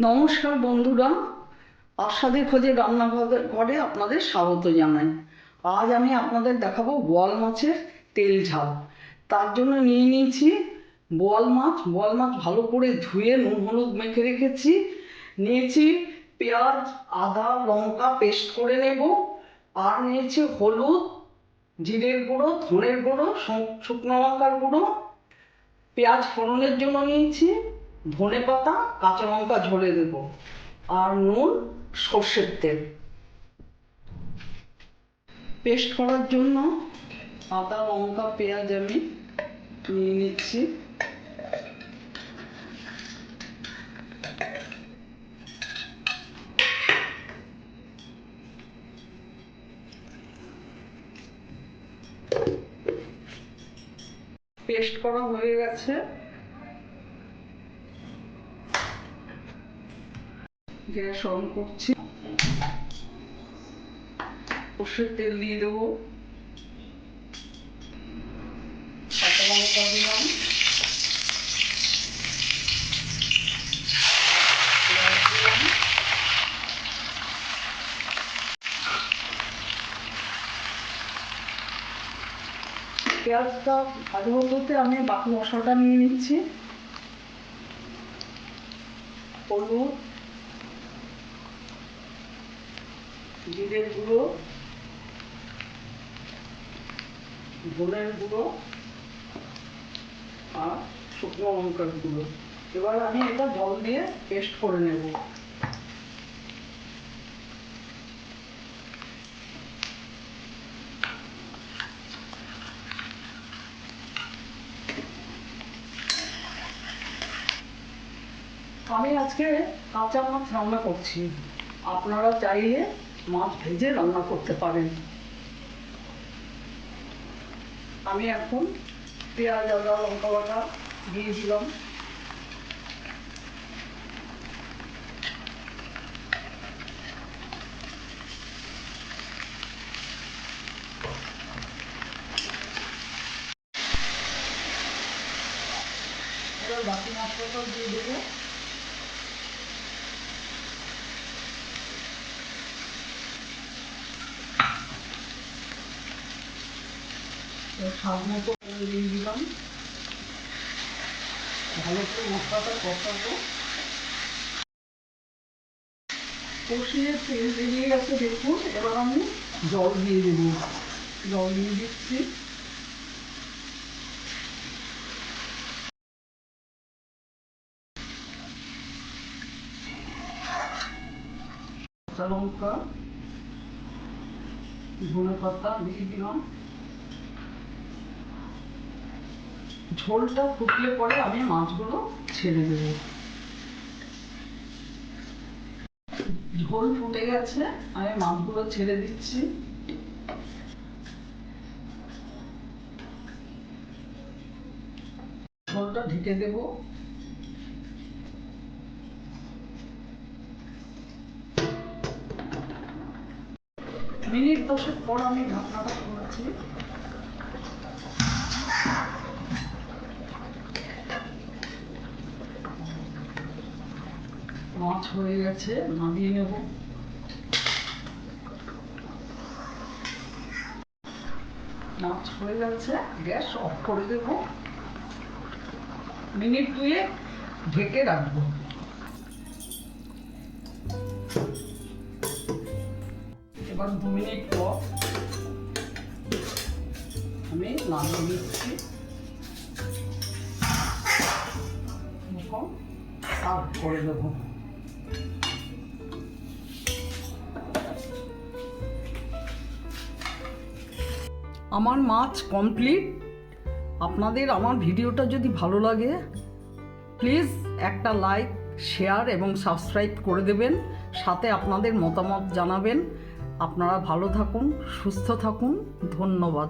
নমস্কার বন্ধুরা। আস্বাদের খোঁজে রান্নাঘর ঘরে আপনাদের স্বাগত জানাই। আজ আমি আপনাদের দেখাবো বোয়াল মাছের তেল ঝাল। তার জন্য নিয়ে নিয়েছি বোয়াল মাছ। বোয়াল মাছ ভালো করে ধুয়ে নুন, হলুদ মেখে রেখেছি। নিয়েছি পেঁয়াজ, আদা, লঙ্কা পেস্ট করে নেব। আর নিয়েছি হলুদ, জিরের গুঁড়ো, ধনের গুঁড়ো শুকনো লঙ্কার গুঁড়ো। পেঁয়াজ ফোড়নের জন্য নিয়েছি। ধনে পাতা, কাঁচা লঙ্কা ঝরে দেব। আর নুন, সর্ষের তেল। পেস্ট করার জন্য আদা, লঙ্কা, পেঁয়াজ আমি নিয়ে নিচ্ছি। পেস্ট করা হয়ে গেছে। গ্যাস অন করছি। সর্ষের তেল দিয়ে দেবো। কাঁচা লঙ্কা দিলাম পেঁয়াজটা ভালো হতে আমি বাকি মশলাটা নিয়ে নিচ্ছি। হলুদ গুঁড়ো ধনের গুঁড়ো আর শুকনো লঙ্কার গুঁড়ো। এবার আমি এটা জল দিয়ে পেস্ট করে নেব। আমি আজকে কাঁচা মাছ রান্না করছি। আপনারা চাইলে মাছ ভেজে রান্না করতে পারেন। আমি এখন পেঁয়াজ, আদা, লঙ্কা বাটা দিয়ে দিলাম। বাকি মশলাটাও দিয়ে দেবো। স্বাদ কষিয়ে তেল বেরিয়ে গেছে দেখুন, এবার আমি জল দিয়ে দেবো। জল দিয়ে দিচ্ছি। লঙ্কা, ধনে পাতা দিয়ে দিলাম। ঝোলটা ফুটলে পরে আমি মাছগুলো ছেড়ে দেব। ঝোল ফুটে গেছে, আমি মাছগুলো ছেড়ে দিচ্ছি। ঝোলটা ঢেকে দেব। মিনিট দশেক পর আমি ঢাকনাটা খুলেছি। মাছ হয়ে গেছে, নামিয়ে নেব। মাছ হয়ে গেছে, গ্যাস অফ করে দেব। মিনিট দুয়ে ঢেকে রাখব। এবার দু মিনিট পর আমি নামিয়ে নিচ্ছি। করে দেবো। আমার মাছ কমপ্লিট আপনাদের আমার ভিডিওটা যদি ভালো লাগে প্লিজ একটা লাইক শেয়ার এবং সাবস্ক্রাইব করে দেবেন। সাথে আপনাদের মতামত জানাবেন। আপনারা ভালো থাকুন, সুস্থ থাকুন। ধন্যবাদ।